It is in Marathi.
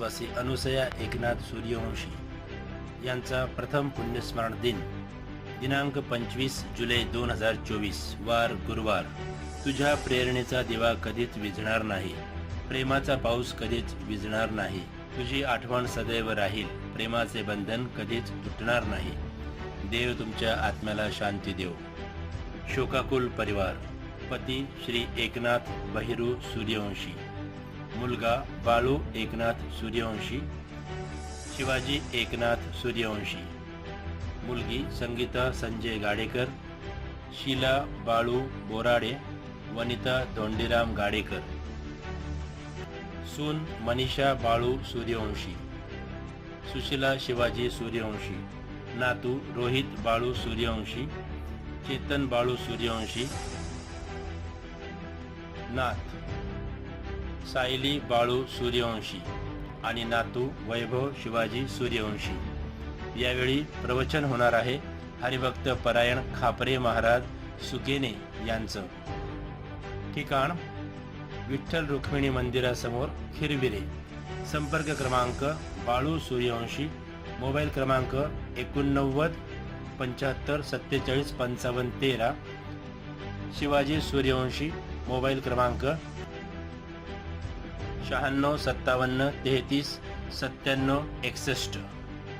अनुसया एकनाथ सूर्यवंशी यांचा प्रथम पुण्यस्मरण दिन दिनांक पंचवीस जुलै दोन हजार चोवीस वार गुरुवार. तुझ्या प्रेरणेचा दिवा कधीच विझणार नाही प्रेमाचा पाऊस कधीच विझणार नाही. तुझी आठवण सदैव राहील प्रेमाचे बंधन कधीच तुटणार नाही. देव तुमच्या आत्म्याला शांती देव. शोकाकुल परिवार. पती श्री एकनाथ बहिरू सूर्यवंशी. मुलगा बाळू एकनाथ सूर्यवंशी शिवाजी एकनाथ सूर्यवंशी मुलगी संगीता संजय गाडेकर शीला बाळू बोराडे वनिता धोंडीराम गाडेकर. सून मनीषा बाळू सूर्यवंशी सुशीला शिवाजी सूर्यवंशी नातू रोहित बाळू सूर्यवंशी चेतन बाळू सूर्यवंशी नाथ. सायली बाळू सूर्यवंशी आणि नातू वैभव शिवाजी सूर्यवंशी. यावेळी प्रवचन होणार आहे हरिभक्त परायण खापरे महाराज सुकेने यांचं. ठिकाण विठ्ठल रुक्मिणी मंदिरासमोर खिरविरे संपर्क क्रमांक बाळू सूर्यवंशी. मोबाईल क्रमांक एकोणनव्वद पंच्याहत्तर सत्तेचाळीस पंचावन्न तेरा. शिवाजी सूर्यवंशी. मोबाईल क्रमांक शहाण्णव सत्तावन्न तेहतीस सत्त्याण्णव एकसष्ट.